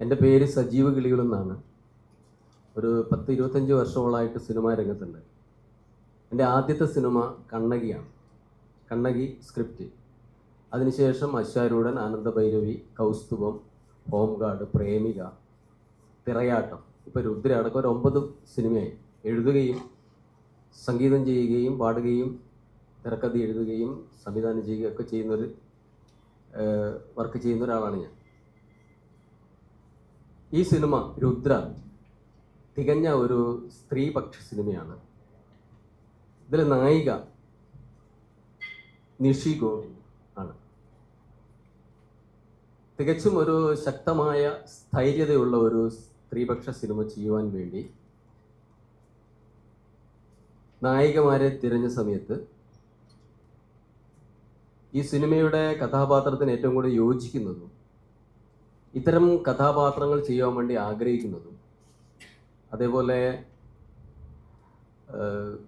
എന്റെ പേര് സജീവ് കിളികൾ എന്നാണ്. ഒരു പത്ത് ഇരുപത്തഞ്ച് വർഷങ്ങളായിട്ട് സിനിമാ രംഗത്തുണ്ട്. എന്റെ ആദ്യത്തെ സിനിമ കണ്ണകിയാണ്. കണ്ണകി സ്ക്രിപ്റ്റ്. അതിനുശേഷം അശ്വാരൂഢൻ ആനന്ദഭൈരവി കൗസ്തുഭം ഹോംഗാർഡ് പ്രേമിക തിറയാട്ടം. ഇപ്പോൾ രുദ്ര അടക്കം ഒരു ഒമ്പത് സിനിമയായി. എഴുതുകയും സംഗീതം ചെയ്യുകയും പാടുകയും തിരക്കഥ എഴുതുകയും സംവിധാനം ചെയ്യുകയും ഒക്കെ ചെയ്യുന്നൊരു വർക്ക് ചെയ്യുന്ന ഒരാളാണ് ഞാൻ. ഈ സിനിമ രുദ്ര തികഞ്ഞ ഒരു സ്ത്രീപക്ഷ സിനിമയാണ്. ഇതിലെ നായിക നിഷി ഗോപി ആണ്. തികച്ചും ഒരു ശക്തമായ സ്ഥൈര്യതയുള്ള ഒരു സ്ത്രീപക്ഷ സിനിമ ചെയ്യുവാൻ വേണ്ടി നായികമാരെ തിരഞ്ഞ സമയത്ത് ഈ സിനിമയുടെ കഥാപാത്രത്തിന് ഏറ്റവും കൂടുതൽ യോജിക്കുന്നതും ഇത്തരം കഥാപാത്രങ്ങൾ ചെയ്യാൻ വേണ്ടി ആഗ്രഹിക്കുന്നതും അതേപോലെ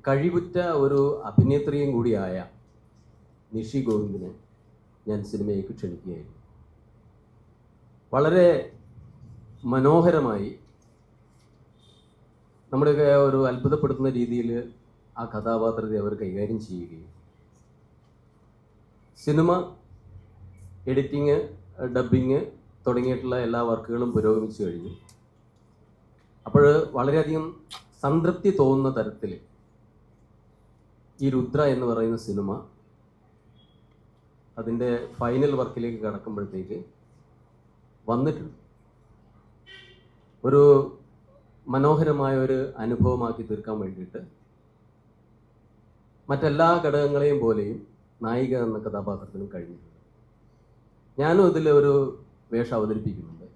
കഴിവുറ്റ ഒരു അഭിനേത്രിയും കൂടിയായ നിഷി ഗോവിന്ദിനെ ഞാൻ സിനിമയിലേക്ക് ക്ഷണിക്കുകയായിരുന്നു. വളരെ മനോഹരമായി നമ്മുടെയൊക്കെ ഒരു അത്ഭുതപ്പെടുത്തുന്ന രീതിയിൽ ആ കഥാപാത്രത്തെ അവർ കൈകാര്യം ചെയ്യുകയും സിനിമ എഡിറ്റിങ് ഡബിങ് തുടങ്ങിയിട്ടുള്ള എല്ലാ വർക്കുകളും പുരോഗമിച്ചു കഴിഞ്ഞു. അപ്പോൾ വളരെയധികം സംതൃപ്തി തോന്നുന്ന തരത്തിൽ ഈ രുദ്ര എന്ന് പറയുന്ന സിനിമ അതിന്റെ ഫൈനൽ വർക്കിലേക്ക് കടക്കുമ്പോഴത്തേക്ക് വന്നിട്ടുണ്ട്. ഒരു മനോഹരമായ ഒരു അനുഭവമാക്കി തീർക്കാൻ വേണ്ടിയിട്ട് മറ്റെല്ലാ ഘടകങ്ങളെയും പോലെയും നായിക എന്ന കഥാപാത്രത്തിനും കഴിഞ്ഞിട്ടുണ്ട്. ഞാനും ഇതിൽ ഒരു വേഷം അവതരിപ്പിക്കുന്നുണ്ട്.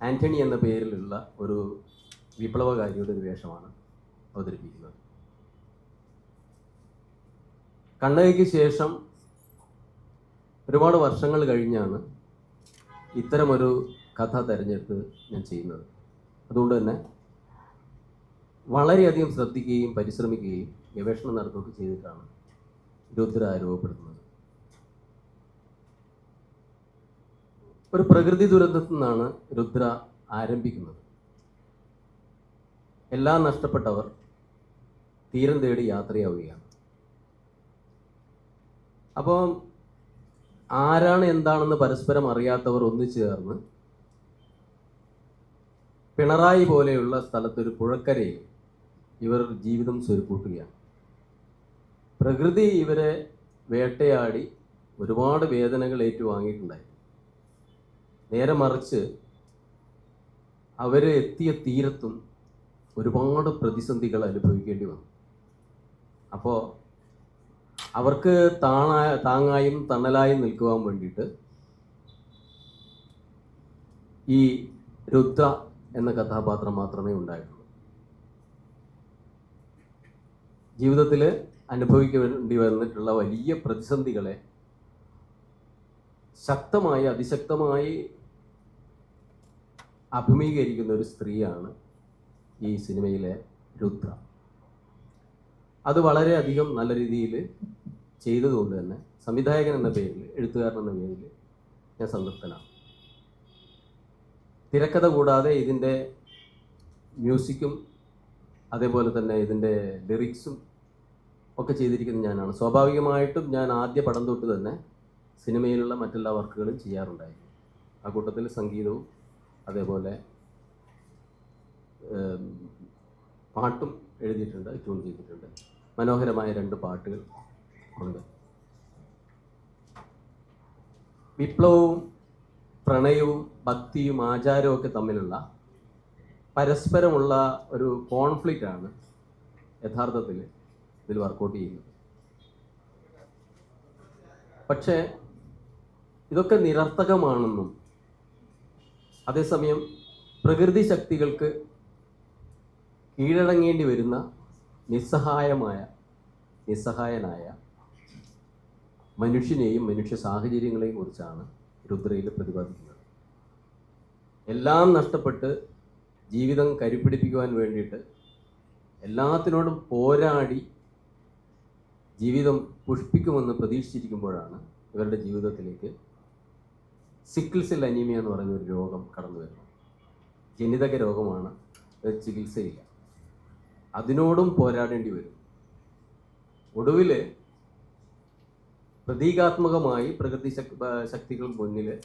ആന്റണി എന്ന പേരിലുള്ള ഒരു വിപ്ലവകാരിയുടെ ഒരു വേഷമാണ് അവതരിപ്പിക്കുന്നത്. കണ്ണകയ്ക്ക് ശേഷം ഒരുപാട് വർഷങ്ങൾ കഴിഞ്ഞാണ് ഇത്തരമൊരു കഥ തിരഞ്ഞെടുത്ത് ഞാൻ ചെയ്യുന്നത്. അതുകൊണ്ട് തന്നെ വളരെയധികം ശ്രദ്ധിക്കുകയും പരിശ്രമിക്കുകയും ഗവേഷണം നടത്തുകയൊക്കെ ചെയ്തിട്ടാണ് രുദ്ര രൂപപ്പെടുത്തുന്നത് ഒരു പ്രകൃതി ദുരന്തത്തിൽ നിന്നാണ് രുദ്ര ആരംഭിക്കുന്നത്. എല്ലാം നഷ്ടപ്പെട്ടവർ തീരം തേടി യാത്രയാവുകയാണ്. അപ്പോൾ ആരാണ് എന്താണെന്ന് പരസ്പരം അറിയാത്തവർ ഒന്നിച്ചു ചേർന്ന് പിണറായി പോലെയുള്ള സ്ഥലത്തൊരു പുഴക്കരയിൽ ഇവർ ജീവിതം സ്വരുക്കൂട്ടുകയാണ്. പ്രകൃതി ഇവരെ വേട്ടയാടി ഒരുപാട് വേദനകൾ ഏറ്റുവാങ്ങിയിട്ടുണ്ടായി. നേരെ മറിച്ച് അവർ എത്തിയ തീരത്തും ഒരുപാട് പ്രതിസന്ധികൾ അനുഭവിക്കേണ്ടി വന്നു. അപ്പോൾ അവർക്ക് താണായ താങ്ങായും തണലായും നിൽക്കുവാൻ വേണ്ടിയിട്ട് ഈ രുദ്ര എന്ന കഥാപാത്രം മാത്രമേ ഉണ്ടായിട്ടുള്ളൂ. ജീവിതത്തിൽ അനുഭവിക്കേണ്ടി വന്നിട്ടുള്ള വലിയ പ്രതിസന്ധികളെ ശക്തമായി അതിശക്തമായി അഭിമുഖീകരിക്കുന്ന ഒരു സ്ത്രീയാണ് ഈ സിനിമയിലെ രുദ്ര. അത് വളരെയധികം നല്ല രീതിയിൽ ചെയ്തതുകൊണ്ട് തന്നെ സംവിധായകൻ എന്ന പേരിൽ എഴുത്തുകാരൻ എന്ന പേരിൽ ഞാൻ സംതൃപ്തനാണ്. തിരക്കഥ കൂടാതെ ഇതിന്റെ മ്യൂസിക്കും അതേപോലെ തന്നെ ഇതിന്റെ ലിറിക്സും ഒക്കെ ചെയ്തിരിക്കുന്ന ഞാനാണ്. സ്വാഭാവികമായിട്ടും ഞാൻ ആദ്യ പടം തൊട്ട് തന്നെ സിനിമയിലുള്ള മറ്റെല്ലാ വർക്കുകളും ചെയ്യാറുണ്ടായിരുന്നു. ആ കൂട്ടത്തിൽ സംഗീതവും അതേപോലെ പാട്ടും എഴുതിയിട്ടുണ്ട് ട്യൂൺ ചെയ്തിട്ടുണ്ട്. മനോഹരമായ രണ്ട് പാട്ടുകൾ ഉണ്ട്. വിപ്ലവവും പ്രണയവും ഭക്തിയും ആചാരവും ഒക്കെ തമ്മിലുള്ള പരസ്പരമുള്ള ഒരു കോൺഫ്ലിക്റ്റ് ആണ് യഥാർത്ഥത്തിൽ ഇതിൽ വർക്കൗട്ട് ചെയ്യുന്നത്. പക്ഷേ ഇതൊക്കെ നിരർത്ഥകമാണെന്നും അതേസമയം പ്രകൃതി ശക്തികൾക്ക് കീഴടങ്ങേണ്ടി വരുന്ന നിസ്സഹായമായ നിസ്സഹായനായ മനുഷ്യനെയും മനുഷ്യ സാഹചര്യങ്ങളെയും കുറിച്ചാണ് രുദ്രയിൽ പ്രതിപാദിക്കുന്നത്. എല്ലാം നഷ്ടപ്പെട്ട് ജീവിതം കരുപ്പിടിപ്പിക്കുവാൻ വേണ്ടിയിട്ട് എല്ലാത്തിനോടും പോരാടി ജീവിതം പുഷ്പിക്കുമെന്ന് പ്രതീക്ഷിച്ചിരിക്കുമ്പോഴാണ് ഇവരുടെ ജീവിതത്തിലേക്ക് സിക്കിൾ സെൽ അനീമിയ എന്ന് പറയുന്ന ഒരു രോഗം കടന്നു വരുന്നു. ജനിതക രോഗമാണ്. ചികിത്സയില്ല. അതിനോടും പോരാടേണ്ടി വരും. ഒടുവിൽ പ്രതീകാത്മകമായി പ്രകൃതി ശക്തികൾ മുന്നിൽ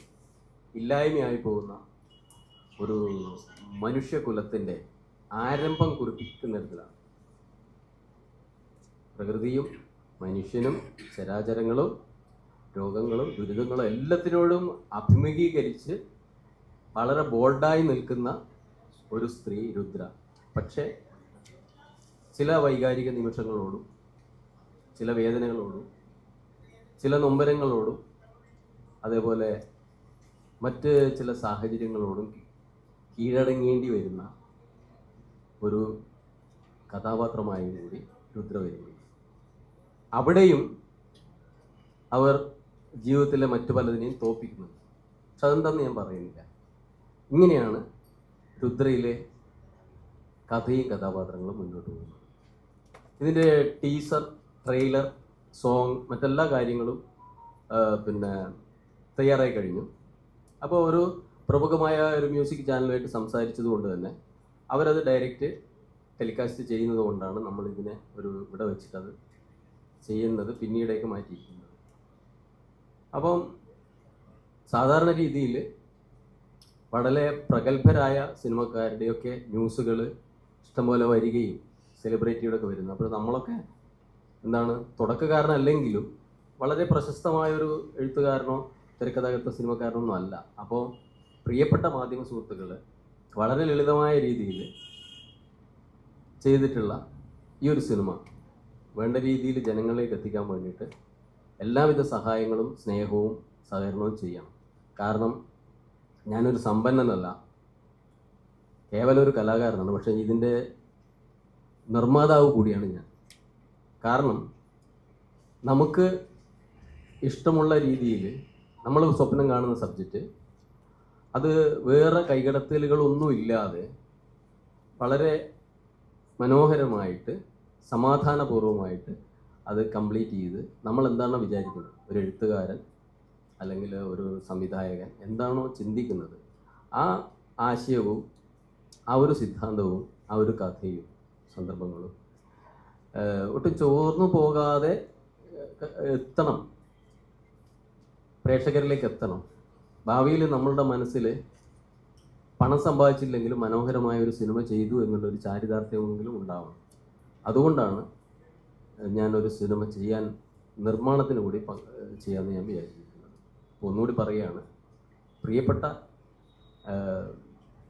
ഇല്ലായ്മയായി പോകുന്ന ഒരു മനുഷ്യകുലത്തിന്റെ ആരംഭം കുറിപ്പിക്കുന്നിടത്തിലാണ് പ്രകൃതിയും മനുഷ്യനും ചരാചരങ്ങളും രോഗങ്ങളും ദുരിതങ്ങളും എല്ലാത്തിനോടും അഭിമുഖീകരിച്ച് വളരെ ബോൾഡായി നിൽക്കുന്ന ഒരു സ്ത്രീ രുദ്ര. പക്ഷേ ചില വൈകാരിക നിമിഷങ്ങളോടും ചില വേദനകളോടും ചില നൊമ്പരങ്ങളോടും അതേപോലെ മറ്റ് ചില സാഹചര്യങ്ങളോടും കീഴടങ്ങേണ്ടി വരുന്ന ഒരു കഥാപാത്രമായി കൂടി രുദ്ര വരുന്നു. അവിടെയും അവർ ജീവിതത്തിലെ മറ്റു പലതിനെയും തോപ്പിക്കുന്നത്. പക്ഷെ അതെന്താന്ന് ഞാൻ പറയുന്നില്ല. ഇങ്ങനെയാണ് രുദ്രയിലെ കഥയും കഥാപാത്രങ്ങളും മുന്നോട്ട് പോകുന്നത്. ഇതിന്റെ ടീസർ ട്രെയിലർ സോങ് മറ്റെല്ലാ കാര്യങ്ങളും പിന്നെ തയ്യാറായി കഴിഞ്ഞു. അപ്പോൾ ഒരു പ്രമുഖമായ ഒരു മ്യൂസിക് ചാനലുമായിട്ട് സംസാരിച്ചത് കൊണ്ട് തന്നെ അവരത് ഡയറക്റ്റ് ടെലികാസ്റ്റ് ചെയ്യുന്നത് കൊണ്ടാണ് നമ്മൾ ഇതിനെ ഒരു ഇവിടെ അത് ചെയ്യുന്നത് പിന്നീടേക്ക് മാറ്റിയിരിക്കുന്നത്. അപ്പം സാധാരണ രീതിയിൽ വളരെ പ്രഗത്ഭരായ സിനിമക്കാരുടെയൊക്കെ ന്യൂസുകൾ ഇഷ്ടംപോലെ വരികയും സെലിബ്രിറ്റിയുടെ ഒക്കെ വരുന്നു. അപ്പോൾ നമ്മളൊക്കെ എന്താണ് തുടക്കക്കാരനല്ലെങ്കിലും വളരെ പ്രശസ്തമായൊരു എഴുത്തുകാരനോ തിരക്കഥാകൃത്ത സിനിമക്കാരനോ ഒന്നും അല്ല. അപ്പോൾ പ്രിയപ്പെട്ട മാധ്യമ സുഹൃത്തുക്കൾ വളരെ ലളിതമായ രീതിയിൽ ചെയ്തിട്ടുള്ള ഈ ഒരു സിനിമ വേണ്ട രീതിയിൽ ജനങ്ങളിലേക്ക് എത്തിക്കാൻ വേണ്ടിയിട്ട് എല്ലാവിധ സഹായങ്ങളും സ്നേഹവും സഹകരണവും ചെയ്യണം കാരണം ഞാനൊരു സമ്പന്നനല്ല. കേവലം ഒരു കലാകാരനാണ്. പക്ഷേ ഇതിന്റെ നിർമ്മാതാവ് കൂടിയാണ് ഞാൻ. കാരണം നമുക്ക് ഇഷ്ടമുള്ള രീതിയിൽ നമ്മൾ സ്വപ്നം കാണുന്ന സബ്ജക്റ്റ് അത് വേറെ കൈകടത്തലുകളൊന്നുമില്ലാതെ വളരെ മനോഹരമായിട്ട് സമാധാനപൂർവമായിട്ട് അത് കംപ്ലീറ്റ് ചെയ്ത് നമ്മൾ എന്താണോ വിചാരിക്കുന്നത്? ഒരു എഴുത്തുകാരൻ അല്ലെങ്കിൽ ഒരു സംവിധായകൻ എന്താണോ ചിന്തിക്കുന്നത് ആ ആശയവും ആ ഒരു സിദ്ധാന്തവും ആ ഒരു കഥയും സന്ദർഭങ്ങളും ഒട്ടും ചോർന്നു പോകാതെ എത്തണം. പ്രേക്ഷകരിലേക്ക് എത്തണം. ഭാവിയിൽ നമ്മളുടെ മനസ്സിൽ പണം സമ്പാദിച്ചില്ലെങ്കിലും മനോഹരമായ ഒരു സിനിമ ചെയ്തു എന്നുള്ളൊരു ചാരിതാർത്ഥ്യമെങ്കിലും ഉണ്ടാവണം. അതുകൊണ്ടാണ് ഞാനൊരു സിനിമ ചെയ്യാൻ നിർമ്മാണത്തിന് കൂടി ചെയ്യാമെന്ന് ഞാൻ വിചാരിച്ചിരിക്കുന്നത് അപ്പോൾ ഒന്നുകൂടി പറയുകയാണ്. പ്രിയപ്പെട്ട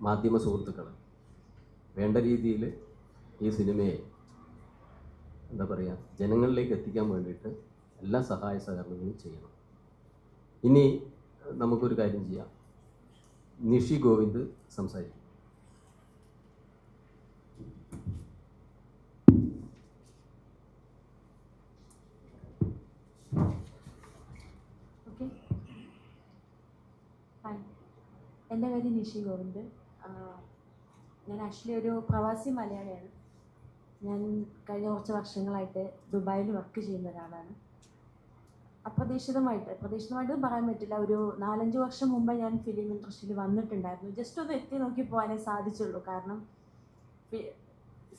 മാധ്യമ സുഹൃത്തുക്കൾ വേണ്ട രീതിയിൽ ഈ സിനിമയെ എന്താ പറയുക ജനങ്ങളിലേക്ക് എത്തിക്കാൻ വേണ്ടിയിട്ട് എല്ലാ സഹായ സഹകരണങ്ങളും ചെയ്യണം. ഇനി നമുക്കൊരു കാര്യം ചെയ്യാം. നിഷി ഗോവിന്ദ് സംസാരിക്കും. എന്റെ പേര് നിഷി ഗോവിന്ദ്. ഞാൻ ആക്ച്വലി ഒരു പ്രവാസി മലയാളിയാണ്. ഞാൻ കഴിഞ്ഞ കുറച്ച് വർഷങ്ങളായിട്ട് ദുബായിൽ വർക്ക് ചെയ്യുന്ന ഒരാളാണ്. അപ്രതീക്ഷിതമായിട്ട് പ്രതീക്ഷിതമായിട്ട് പറയാൻ പറ്റില്ല. ഒരു നാലഞ്ച് വർഷം മുമ്പ് ഞാൻ ഫിലിം ഇൻഡസ്ട്രിയിൽ വന്നിട്ടുണ്ടായിരുന്നു. ജസ്റ്റ് ഒന്ന് എത്തി നോക്കി പോകാനേ സാധിച്ചുള്ളൂ. കാരണം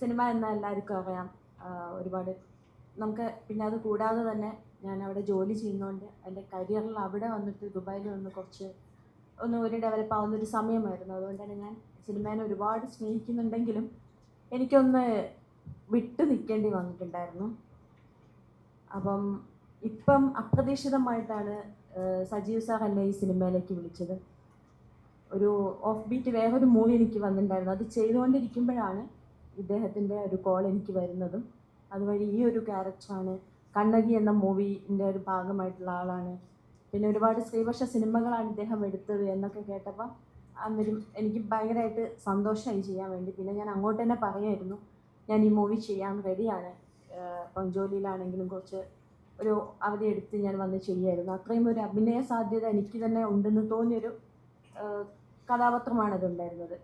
സിനിമ എന്നാൽ എല്ലാവർക്കും അറിയാം. ഒരുപാട് നമുക്ക് പിന്നെ അത് കൂടാതെ തന്നെ ഞാൻ അവിടെ ജോലി ചെയ്യുന്നതുകൊണ്ട് എന്റെ കരിയറിൽ അവിടെ വന്നിട്ട് ദുബായിൽ വന്ന് കുറച്ച് ഒന്ന് ഒരു ഡെവലപ്പ് ആവുന്ന ഒരു സമയമായിരുന്നു. അതുകൊണ്ടാണ് ഞാൻ സിനിമേനെ ഒരുപാട് സ്നേഹിക്കുന്നുണ്ടെങ്കിലും എനിക്കൊന്ന് വിട്ടു നിൽക്കേണ്ടി വന്നിട്ടുണ്ടായിരുന്നു. അപ്പം ഇപ്പം അപ്രതീക്ഷിതമായിട്ടാണ് സജീവ് സാർ എന്നെ ഈ സിനിമയിലേക്ക് വിളിച്ചത്. ഒരു ഓഫ് ബീറ്റ് വേറൊരു മൂവി എനിക്ക് വന്നിട്ടുണ്ടായിരുന്നു. അത് ചെയ്തുകൊണ്ടിരിക്കുമ്പോഴാണ് ഇദ്ദേഹത്തിന്റെ ഒരു കോൾ എനിക്ക് വരുന്നതും. അതുവഴി ഈ ഒരു ക്യാരക്ടറാണ് കണ്ണകി എന്ന മൂവിന്റെ ഒരു ഭാഗമായിട്ടുള്ള ആളാണ് പിന്നെ ഒരുപാട് സ്ത്രീപക്ഷ സിനിമകളാണ് ഇദ്ദേഹം എടുത്തത് എന്നൊക്കെ കേട്ടപ്പോൾ അന്നേരം എനിക്ക് ഭയങ്കരമായിട്ട് സന്തോഷമായി ചെയ്യാൻ വേണ്ടി. പിന്നെ ഞാൻ അങ്ങോട്ട് തന്നെ പറയായിരുന്നു ഞാൻ ഈ മൂവി ചെയ്യാൻ റെഡിയാണ് ഇപ്പം ജോലിയിലാണെങ്കിലും കുറച്ച് ഒരു അവധി എടുത്ത് ഞാൻ വന്ന് ചെയ്യായിരുന്നു. അത്രയും ഒരു അഭിനയ സാധ്യത എനിക്ക് തന്നെ ഉണ്ടെന്ന് തോന്നിയൊരു കഥാപാത്രമാണ് അതുണ്ടായിരുന്നത്.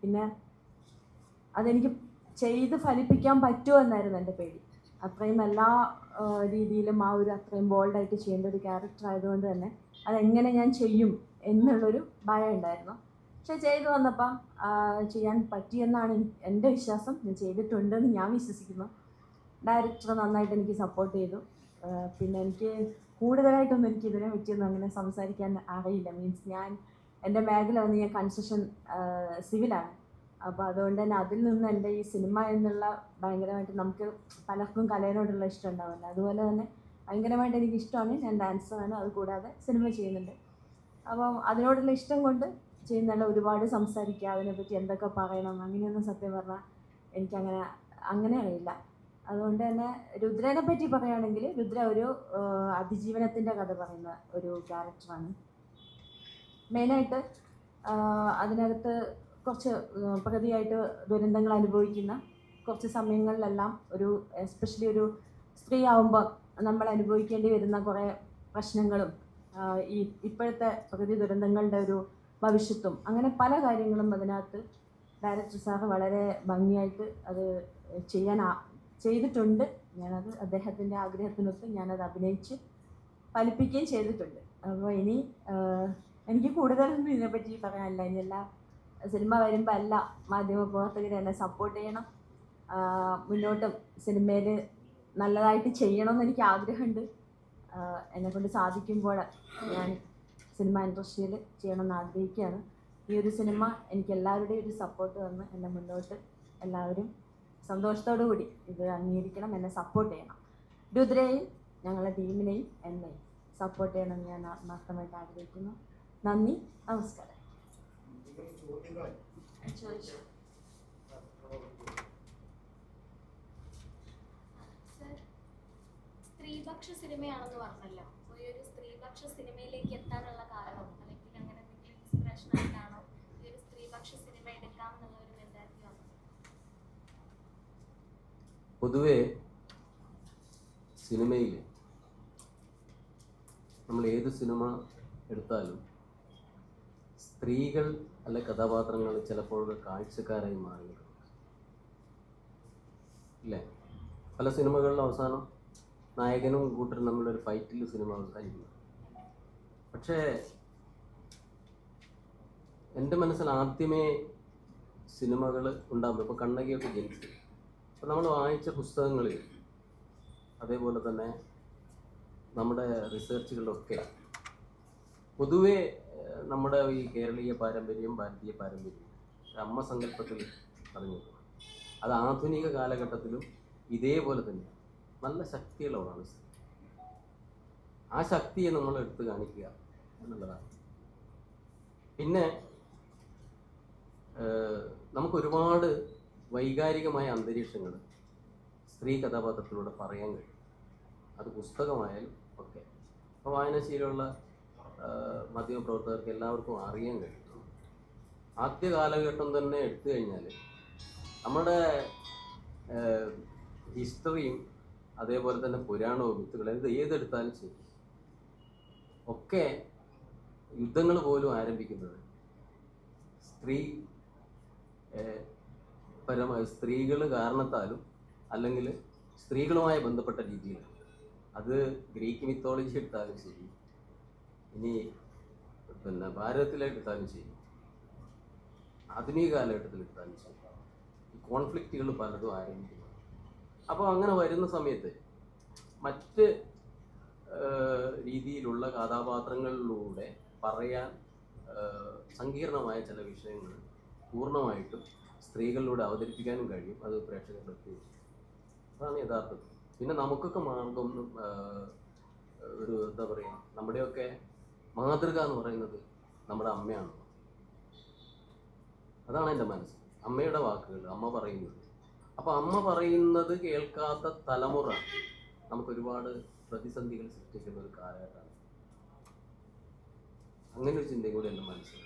പിന്നെ അതെനിക്ക് ചെയ്ത് ഫലിപ്പിക്കാൻ പറ്റുമോ എന്നായിരുന്നു എന്റെ പേടി. അത്രയും എല്ലാ രീതിയിലും ആ ഒരു അത്രയും ബോൾഡായിട്ട് ചെയ്യേണ്ട ഒരു ക്യാരക്ടർ ആയതുകൊണ്ട് തന്നെ അതെങ്ങനെ ഞാൻ ചെയ്യും എന്നുള്ളൊരു ഭയം ഉണ്ടായിരുന്നു. പക്ഷെ ചെയ്തു വന്നപ്പം ചെയ്യാൻ പറ്റിയെന്നാണ് എന്റെ വിശ്വാസം. ഞാൻ ചെയ്തിട്ടുണ്ടെന്ന് ഞാൻ വിശ്വസിക്കുന്നു. ഡയറക്ടർ നന്നായിട്ട് എനിക്ക് സപ്പോർട്ട് ചെയ്തു. പിന്നെ എനിക്ക് കൂടുതലായിട്ടൊന്നും എനിക്ക് ഇതിനെ പറ്റിയൊന്നും അങ്ങനെ സംസാരിക്കാൻ അറിയില്ല. മീൻസ് ഞാൻ എന്റെ മേഖല വന്ന് ഞാൻ കൺസ്ട്രക്ഷൻ സിവിലാണ് അപ്പോൾ അതുകൊണ്ട് തന്നെ അതിൽ നിന്ന് എന്റെ ഈ സിനിമ എന്നുള്ള ഭയങ്കരമായിട്ട് നമുക്ക് പലർക്കും കലയോടുള്ള ഇഷ്ടം ഉണ്ടാവില്ല. അതുപോലെ തന്നെ ഭയങ്കരമായിട്ട് എനിക്ക് ഇഷ്ടമാണ്. ഞാൻ ഡാൻസറാണ് അത് കൂടാതെ സിനിമ ചെയ്യുന്നുണ്ട്. അപ്പം അതിനോടുള്ള ഇഷ്ടം കൊണ്ട് ചെയ്യുന്നുള്ള ഒരുപാട് സംസാരിക്കുക അതിനെപ്പറ്റി എന്തൊക്കെ പറയണം അങ്ങനെയൊന്നും സത്യം പറഞ്ഞാൽ എനിക്കങ്ങനെ അങ്ങനെ അറിയില്ല. അതുകൊണ്ട് തന്നെ രുദ്രനെ പറ്റി പറയുകയാണെങ്കിൽ രുദ്ര ഒരു അതിജീവനത്തിന്റെ കഥ പറയുന്ന ഒരു ക്യാരക്ടറാണ് മെയിനായിട്ട് അതിനകത്ത് കുറച്ച് പ്രകൃതിയായിട്ട് ദുരന്തങ്ങൾ അനുഭവിക്കുന്ന കുറച്ച് സമയങ്ങളിലെല്ലാം ഒരു എസ്പെഷ്യലി ഒരു സ്ത്രീ ആവുമ്പോൾ നമ്മൾ അനുഭവിക്കേണ്ടി വരുന്ന കുറേ പ്രശ്നങ്ങളും ഈ ഇപ്പോഴത്തെ പ്രകൃതി ദുരന്തങ്ങളുടെ ഒരു ഭവിഷ്യത്തും അങ്ങനെ പല കാര്യങ്ങളും അതിനകത്ത് ഡയറക്ടർ സാറ് വളരെ ഭംഗിയായിട്ട് അത് ചെയ്യാൻ ചെയ്തിട്ടുണ്ട്. ഞാനത് അദ്ദേഹത്തിന്റെ ആഗ്രഹത്തിനൊത്ത് ഞാനത് അഭിനയിച്ച് ഫലിപ്പിക്കുകയും ചെയ്തിട്ടുണ്ട്. അപ്പോൾ ഇനി എനിക്ക് കൂടുതലൊന്നും ഇതിനെപ്പറ്റി പറയാനില്ല. ഇനി എല്ലാ സിനിമ വരുമ്പോൾ പ്രവർത്തകരും എന്നെ സപ്പോർട്ട് ചെയ്യണം. മുന്നോട്ടും സിനിമയിൽ നല്ലതായിട്ട് ചെയ്യണമെന്ന് എനിക്ക് ആഗ്രഹമുണ്ട്. എന്നെക്കൊണ്ട് സാധിക്കുമ്പോൾ ഞാൻ സിനിമ ഇൻഡസ്ട്രിയിൽ ചെയ്യണമെന്ന് ആഗ്രഹിക്കുകയാണ്. ഈ ഒരു സിനിമ എനിക്ക് എല്ലാവരുടെയും ഒരു സപ്പോർട്ട് തന്ന് എന്നെ മുന്നോട്ട് എല്ലാവരും സന്തോഷത്തോടു കൂടി ഇത് അംഗീകരിക്കണം എന്നെ സപ്പോർട്ട് ചെയ്യണം. രുദ്രയെയും ഞങ്ങളുടെ ടീമിനെയും എന്നെയും സപ്പോർട്ട് ചെയ്യണമെന്ന് ഞാൻ ആത്മാർത്ഥമായിട്ട് ആഗ്രഹിക്കുന്നു. നന്ദി നമസ്കാരം. ചോദിച്ചു സ്ത്രീപക്ഷ സിനിമയാണെന്ന് പറഞ്ഞല്ലോ. അപ്പോൾ ഈ ഒരു സ്ത്രീപക്ഷ സിനിമയിലേക്ക് എത്താനുള്ള കാരണം അല്ലെങ്കിൽ അങ്ങനെ എന്തെങ്കിലും ഇൻസ്പിറേഷൻ ആയിട്ടാണോ ഈ ഒരു സ്ത്രീപക്ഷ സിനിമ എടുക്കാം എന്നുള്ള ഒരു മെന്റാലിറ്റി പൊതുവെ സിനിമയിൽ നമ്മൾ ഏത് സിനിമ എടുത്താലും സ്ത്രീകൾ അല്ല കഥാപാത്രങ്ങൾ ചിലപ്പോൾ കാഴ്ചക്കാരായി മാറിയിട്ടുണ്ട് ഇല്ലേ പല സിനിമകളിലും അവസാനം നായകനും കൂട്ടരും തമ്മിലൊരു ഫൈറ്റിൽ സിനിമ അവസാനിക്കുന്നു. പക്ഷേ എന്റെ മനസ്സിൽ ആദ്യമേ സിനിമകൾ ഉണ്ടാകുമ്പോൾ ഇപ്പോൾ കണ്ണകിയൊക്കെ ജനിച്ചു. അപ്പോൾ നമ്മൾ വായിച്ച പുസ്തകങ്ങളിൽ അതേപോലെ തന്നെ നമ്മുടെ റിസർച്ചുകളിലൊക്കെ പൊതുവെ നമ്മുടെ ഈ കേരളീയ പാരമ്പര്യം ഭാരതീയ പാരമ്പര്യം അമ്മ സങ്കല്പത്തിൽ പറഞ്ഞു അത് ആധുനിക കാലഘട്ടത്തിലും ഇതേപോലെ തന്നെ നല്ല ശക്തിയുള്ളവരാണ്. സ്ത്രീ ആ ശക്തിയെ നമ്മൾ എടുത്തു കാണിക്കുക എന്നുള്ളതാണ്. പിന്നെ നമുക്ക് ഒരുപാട് വൈകാരികമായ അന്തരീക്ഷങ്ങൾ സ്ത്രീ കഥാപാത്രത്തിലൂടെ പറയാൻ കഴിയും. അത് പുസ്തകമായാലും ഒക്കെ. അപ്പോൾ വായനാശീലമുള്ള മാധ്യമപ്രവർത്തകർക്ക് എല്ലാവർക്കും അറിയാൻ കഴിയും. ആദ്യ കാലഘട്ടം തന്നെ എടുത്തു കഴിഞ്ഞാൽ നമ്മുടെ ഹിസ്റ്ററിയും അതേപോലെ തന്നെ പുരാണവും മിത്തുകളും ഇത് ഏതെടുത്താലും ശരി. ഒക്കെ യുദ്ധങ്ങൾ പോലും ആരംഭിക്കുന്നത് സ്ത്രീ പരമ സ്ത്രീകൾ കാരണത്താലും അല്ലെങ്കിൽ സ്ത്രീകളുമായി ബന്ധപ്പെട്ട രീതിയിലാണ് അത് ഗ്രീക്ക് മിത്തോളജി എടുത്താലും ശരി ഇനി പിന്നെ ഭാരതത്തിലേക്ക് താൻ ചെയ്യും. ആധുനിക കാലഘട്ടത്തിൽ താൻ ചെയ്യും. കോൺഫ്ലിക്റ്റുകൾ പലതും ആരംഭിക്കുന്നു. അപ്പോൾ അങ്ങനെ വരുന്ന സമയത്ത് മറ്റ് രീതിയിലുള്ള കഥാപാത്രങ്ങളിലൂടെ പറയാൻ സങ്കീർണമായ ചില വിഷയങ്ങൾ പൂർണമായിട്ടും സ്ത്രീകളിലൂടെ അവതരിപ്പിക്കാനും കഴിയും. അത് പ്രേക്ഷകരുടെ അതാണ് യഥാർത്ഥത്തിൽ. പിന്നെ നമുക്കൊക്കെ മാർഗം ഒരു എന്താ പറയുക നമ്മുടെയൊക്കെ മാതൃക എന്ന് പറയുന്നത് നമ്മുടെ അമ്മയാണ്. അതാണ് എന്റെ മനസ്സ്. അമ്മയുടെ വാക്കുകൾ അമ്മ പറയുന്നത്. അപ്പോൾ അമ്മ പറയുന്നത് കേൾക്കാത്ത തലമുറ നമുക്ക് ഒരുപാട് പ്രതിസന്ധികൾ സൃഷ്ടിക്കുന്ന ഒരു കാലഘട്ടമാണ്. അങ്ങനെ ഒരു ചിന്തയും കൂടി എന്റെ മനസ്സിൽ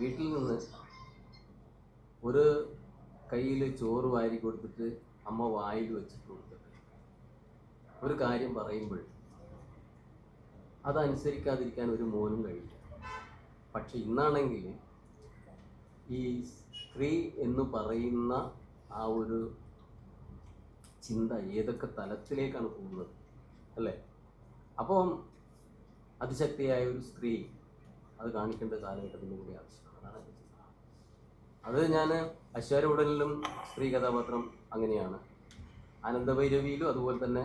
വീട്ടിൽ നിന്ന് ഒരു കയ്യിൽ ചോറ് വാരി കൊടുത്തിട്ട് അമ്മ വായിൽ വെച്ചിട്ട് കൊടുത്തിട്ട് ഒരു കാര്യം പറയുമ്പോൾ അതനുസരിക്കാതിരിക്കാൻ ഒരു മോനും കഴിയില്ല. പക്ഷെ ഇന്നാണെങ്കിൽ ഈ സ്ത്രീ എന്ന് പറയുന്ന ആ ഒരു ചിന്ത ഏതൊക്കെ തലത്തിലേക്കാണ് പോകുന്നത് അല്ലേ? അപ്പം അതിശക്തിയായ ഒരു സ്ത്രീ അത് കാണിക്കേണ്ട കാലഘട്ടത്തിന്റെ കൂടി ആവശ്യമാണ്. അത് ഞാൻ അശ്വാരൂടനിലും സ്ത്രീ കഥാപാത്രം അങ്ങനെയാണ്. ആനന്ദഭൈരവിയിലും അതുപോലെ തന്നെ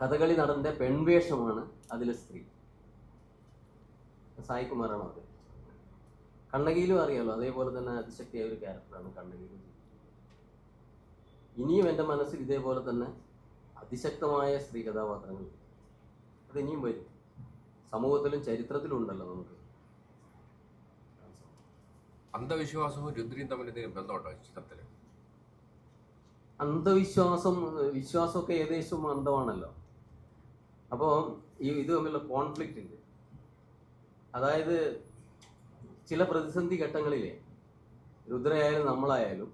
കഥകളി നടന്റെ പെൺവേഷമാണ് അതിലെ സ്ത്രീ. സായികുമാറാണ് അത് കണ്ണകിയിലും അറിയാലോ അതേപോലെ തന്നെ അതിശക്തിയായ ഒരു ക്യാരക്ടറാണ് കണ്ണകിയിലും ഇനിയും എന്റെ മനസ്സിൽ ഇതേപോലെ തന്നെ അതിശക്തമായ സ്ത്രീ കഥാപാത്രങ്ങൾ അത് ഇനിയും വരും. സമൂഹത്തിലും ചരിത്രത്തിലും ഉണ്ടല്ലോ നമുക്ക്. അന്ധവിശ്വാസവും രുദ്രയും തമ്മിൽ എന്തെങ്കിലും ബന്ധമുണ്ടോ ചിത്രത്തിൽ അന്ധവിശ്വാസം വിശ്വാസമൊക്കെ ഏകദേശം അന്ധമാണല്ലോ. അപ്പോൾ ഈ ഇത് തമ്മിലുള്ള കോൺഫ്ലിക്റ്റ് ഉണ്ട് അതായത് ചില പ്രതിസന്ധി ഘട്ടങ്ങളിലെ രുദ്രയായാലും നമ്മളായാലും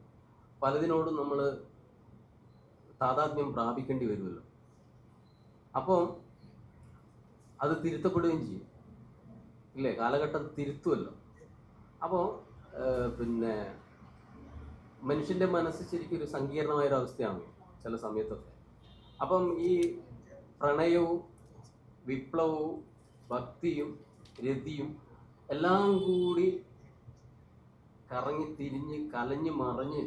പലതിനോടും നമ്മൾ താതാത്മ്യം പ്രാപിക്കേണ്ടി വരുമല്ലോ. അപ്പോൾ അത് തിരുത്തപ്പെടുകയും ചെയ്യും. ഇല്ലേ? കാലഘട്ടം തിരുത്തുമല്ലോ. അപ്പോൾ പിന്നെ മനുഷ്യന്റെ മനസ്സ് ശരിക്കും ഒരു സങ്കീർണമായ അവസ്ഥയാണ് ചില സമയത്തൊക്കെ. അപ്പം ഈ പ്രണയവും വിപ്ലവവും ഭക്തിയും രതിയും എല്ലാം കൂടി കറങ്ങി തിരിഞ്ഞ് കലഞ്ഞ് മറിഞ്ഞ്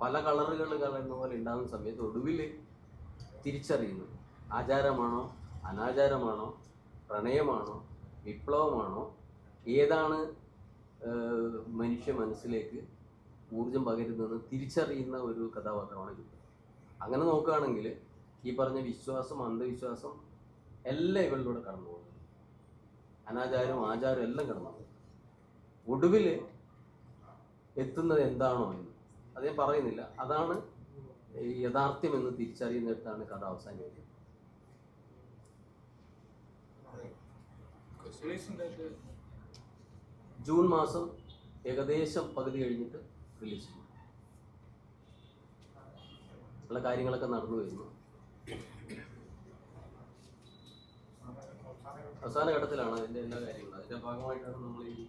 പല കളറുകൾ കലർന്ന പോലെ ഉണ്ടാകുന്ന സമയത്ത് ഒടുവിൽ തിരിച്ചറിയുന്നു. ആചാരമാണോ അനാചാരമാണോ പ്രണയമാണോ വിപ്ലവമാണോ ഏതാണ് മനുഷ്യ മനസ്സിലേക്ക് ഊർജം പകരുന്നതെന്ന് തിരിച്ചറിയുന്ന ഒരു കഥാപാത്രമാണ് ഇത് അങ്ങനെ നോക്കുകയാണെങ്കിൽ ഈ പറഞ്ഞ വിശ്വാസം അന്ധവിശ്വാസം എല്ലാം ഇവളിലൂടെ കടന്നു പോകുന്നു. അനാചാരവും ആചാരവും എല്ലാം കടന്നു ഒടുവിൽ എത്തുന്നത് എന്താണോ എന്ന്. അത് പറയുന്നില്ല. അതാണ് യഥാർത്ഥ്യം എന്ന് തിരിച്ചറിയുന്നിടത്താണ് കഥ അവസാനിക്കുന്നത്. ജൂൺ മാസം ഏകദേശം പകുതി കഴിഞ്ഞിട്ട് റിലീസ് ചെയ്യും. ഉള്ള കാര്യങ്ങളൊക്കെ നടന്നു വരുന്നു. അവസാന ഘട്ടത്തിലാണ് അതിന്റെ എല്ലാ കാര്യങ്ങളും. അതിന്റെ ഭാഗമായിട്ടാണ് നമ്മൾ ഈ